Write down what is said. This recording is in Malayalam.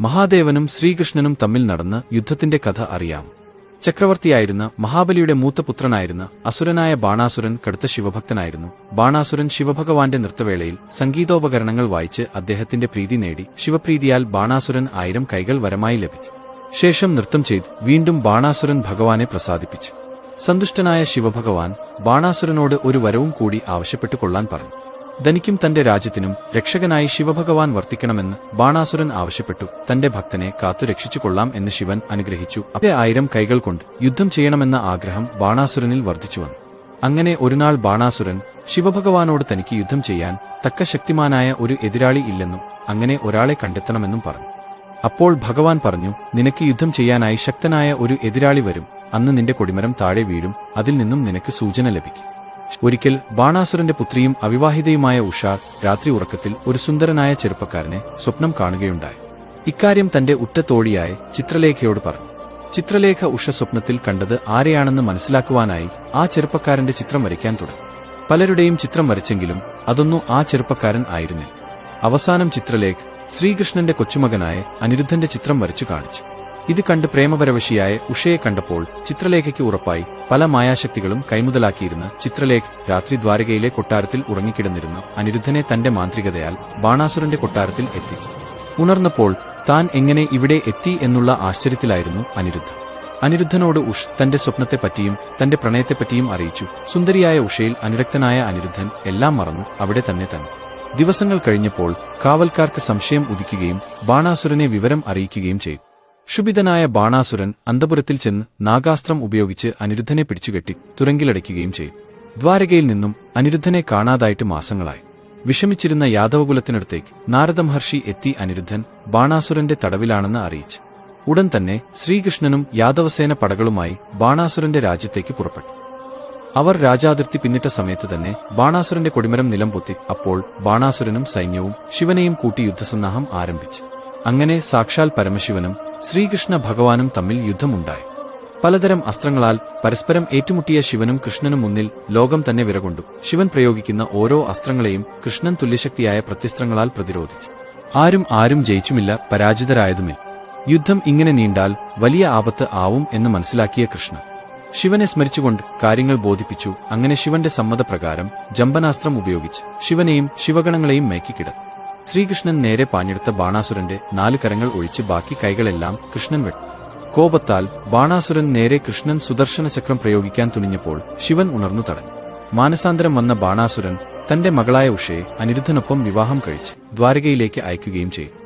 മഹാദേവനും ശ്രീകൃഷ്ണനും തമ്മിൽ നടന്ന യുദ്ധത്തിന്റെ കഥ അറിയാം. ചക്രവർത്തിയായിരുന്ന മഹാബലിയുടെ മൂത്ത പുത്രനായിരുന്ന അസുരനായ ബാണാസുരൻ കടുത്ത ശിവഭക്തനായിരുന്നു. ബാണാസുരൻ ശിവഭഗവാന്റെ നൃത്തവേളയിൽ സംഗീതോപകരണങ്ങൾ വായിച്ച് അദ്ദേഹത്തിന്റെ പ്രീതി നേടി. ശിവപ്രീതിയാൽ ബാണാസുരൻ ആയിരം കൈകൾ വരമായി ലഭിച്ചു. ശേഷം നൃത്തം ചെയ്ത് വീണ്ടും ബാണാസുരൻ ഭഗവാനെ പ്രസാദിപ്പിച്ചു. സന്തുഷ്ടനായ ശിവഭഗവാൻ ബാണാസുരനോട് ഒരു വരവും കൂടി ആവശ്യപ്പെട്ടു കൊള്ളാൻ പറഞ്ഞു. ധനിക്കും തന്റെ രാജ്യത്തിനും രക്ഷകനായി ശിവഭഗവാൻ വർത്തിക്കണമെന്ന് ബാണാസുരൻ ആവശ്യപ്പെട്ടു. തന്റെ ഭക്തനെ കാത്തു രക്ഷിച്ചു കൊള്ളാം എന്ന് ശിവൻ അനുഗ്രഹിച്ചു. അവിടെ ആയിരം കൈകൾ കൊണ്ട് യുദ്ധം ചെയ്യണമെന്ന ആഗ്രഹം ബാണാസുരനിൽ വർദ്ധിച്ചു വന്നു. അങ്ങനെ ഒരുനാൾ ബാണാസുരൻ ശിവഭഗവാനോട് തനിക്ക് യുദ്ധം ചെയ്യാൻ തക്ക ശക്തിമാനായ ഒരു എതിരാളി ഇല്ലെന്നും അങ്ങനെ ഒരാളെ കണ്ടെത്തണമെന്നും പറഞ്ഞു. അപ്പോൾ ഭഗവാൻ പറഞ്ഞു നിനക്ക് യുദ്ധം ചെയ്യാനായി ശക്തനായ ഒരു എതിരാളി വരും. അന്ന് നിന്റെ കൊടിമരം താഴെ വീഴും. അതിൽ നിന്നും നിനക്ക് സൂചന ലഭിക്കും. ഒരിക്കൽ ബാണാസുരന്റെ പുത്രിയും അവിവാഹിതയുമായ ഉഷാർ രാത്രി ഉറക്കത്തിൽ ഒരു സുന്ദരനായ ചെറുപ്പക്കാരനെ സ്വപ്നം കാണുകയുണ്ടായി. ഇക്കാര്യം തന്റെ ഉറ്റത്തോഴിയായ ചിത്രലേഖയോട് പറഞ്ഞു. ചിത്രലേഖ ഉഷ സ്വപ്നത്തിൽ കണ്ടത് ആരെയാണെന്ന് മനസ്സിലാക്കുവാനായി ആ ചെറുപ്പക്കാരന്റെ ചിത്രം വരയ്ക്കാൻ തുടങ്ങി. പലരുടെയും ചിത്രം വരച്ചെങ്കിലും അതൊന്നും ആ ചെറുപ്പക്കാരൻ ആയിരുന്നില്ല. അവസാനം ചിത്രലേഖ് ശ്രീകൃഷ്ണന്റെ കൊച്ചുമകനായ അനിരുദ്ധന്റെ ചിത്രം വരച്ചു കാണിച്ചു. ഇത് കണ്ട് പ്രേമപരവശിയായ ഉഷയെ കണ്ടപ്പോൾ ചിത്രലേഖയ്ക്ക് ഉറപ്പായി പല മായാശക്തികളും കൈമുതലാക്കിയിരുന്ന ചിത്രലേഖ് രാത്രി ദ്വാരകയിലെ കൊട്ടാരത്തിൽ ഉറങ്ങിക്കിടന്നിരുന്നു അനിരുദ്ധനെ തന്റെ മാന്ത്രികതയാൽ ബാണാസുരന്റെ കൊട്ടാരത്തിൽ എത്തി. ഉണർന്നപ്പോൾ താൻ എങ്ങനെ ഇവിടെ എത്തി എന്നുള്ള ആശ്ചര്യത്തിലായിരുന്നു അനിരുദ്ധ. അനിരുദ്ധനോട് ഉഷ് തന്റെ സ്വപ്നത്തെപ്പറ്റിയും തന്റെ പ്രണയത്തെപ്പറ്റിയും അറിയിച്ചു. സുന്ദരിയായ ഉഷയിൽ അനുരക്തനായ അനിരുദ്ധൻ എല്ലാം മറന്നു അവിടെ തന്നെ തന്നെ. ദിവസങ്ങൾ കഴിഞ്ഞപ്പോൾ കാവൽക്കാർക്ക് സംശയം ഉദിക്കുകയും ബാണാസുരനെ വിവരം അറിയിക്കുകയും ചെയ്തു. ക്ഷുഭിതനായ ബാണാസുരൻ അന്തപുരത്തിൽ ചെന്ന് നാഗാസ്ത്രം ഉപയോഗിച്ച് അനിരുദ്ധനെ പിടിച്ചുകെട്ടി തുരങ്കിലടയ്ക്കുകയും ചെയ്തു. ദ്വാരകയിൽ നിന്നും അനിരുദ്ധനെ കാണാതായിട്ട് മാസങ്ങളായി. വിഷമിച്ചിരുന്ന യാദവകുലത്തിനടുത്തേക്ക് നാരദമഹർഷി എത്തി അനിരുദ്ധൻ ബാണാസുരന്റെ തടവിലാണെന്ന് അറിയിച്ചു. ഉടൻ തന്നെ ശ്രീകൃഷ്ണനും യാദവസേന പടകളുമായി ബാണാസുരന്റെ രാജ്യത്തേക്ക് പുറപ്പെട്ടു. അവർ രാജാതിർത്തി പിന്നിട്ട സമയത്ത് തന്നെ ബാണാസുരന്റെ കൊടിമരം നിലംപൊത്തി അപ്പോൾ ബാണാസുരനും സൈന്യവും ശിവനെയും കൂട്ടി യുദ്ധസന്നാഹം ആരംഭിച്ചു. അങ്ങനെ സാക്ഷാൽ പരമശിവനും ശ്രീകൃഷ്ണ ഭഗവാനും തമ്മിൽ യുദ്ധമുണ്ടായി. പലതരം അസ്ത്രങ്ങളാൽ പരസ്പരം ഏറ്റുമുട്ടിയ ശിവനും കൃഷ്ണനും മുന്നിൽ ലോകം തന്നെ വിറകൊണ്ടു. ശിവൻ പ്രയോഗിക്കുന്ന ഓരോ അസ്ത്രങ്ങളെയും കൃഷ്ണൻ തുല്യശക്തിയായ പ്രത്യസ്ത്രങ്ങളാൽ പ്രതിരോധിച്ചു. ആരും ആരും ജയിച്ചുമില്ല പരാജിതരായതുമില്ല. യുദ്ധം ഇങ്ങനെ നീണ്ടാൽ വലിയ ആപത്ത് ആവും എന്ന് മനസ്സിലാക്കിയ കൃഷ്ണൻ. ശിവനെ സ്മരിച്ചുകൊണ്ട് കാര്യങ്ങൾ ബോധിപ്പിച്ചു. അങ്ങനെ ശിവന്റെ സമ്മതപ്രകാരം ജമ്പനാസ്ത്രം ഉപയോഗിച്ച് ശിവനെയും ശിവഗണങ്ങളെയും മേക്കിക്കിടത്തി ശ്രീകൃഷ്ണൻ നേരെ പാഞ്ഞെടുത്ത ബാണാസുരന്റെ നാല് കരങ്ങൾ ഒഴിച്ച് ബാക്കി കൈകളെല്ലാം കൃഷ്ണൻ വെട്ടു. കോപത്താൽ ബാണാസുരൻ നേരെ കൃഷ്ണൻ സുദർശന ചക്രം പ്രയോഗിക്കാൻ തുനിഞ്ഞപ്പോൾ ശിവൻ ഉണർന്നു തടഞ്ഞു. മാനസാന്തരം വന്ന ബാണാസുരൻ തന്റെ മകളായ ഉഷയെ അനിരുദ്ധനൊപ്പം വിവാഹം കഴിച്ച് ദ്വാരകയിലേക്ക് അയക്കുകയും ചെയ്തു.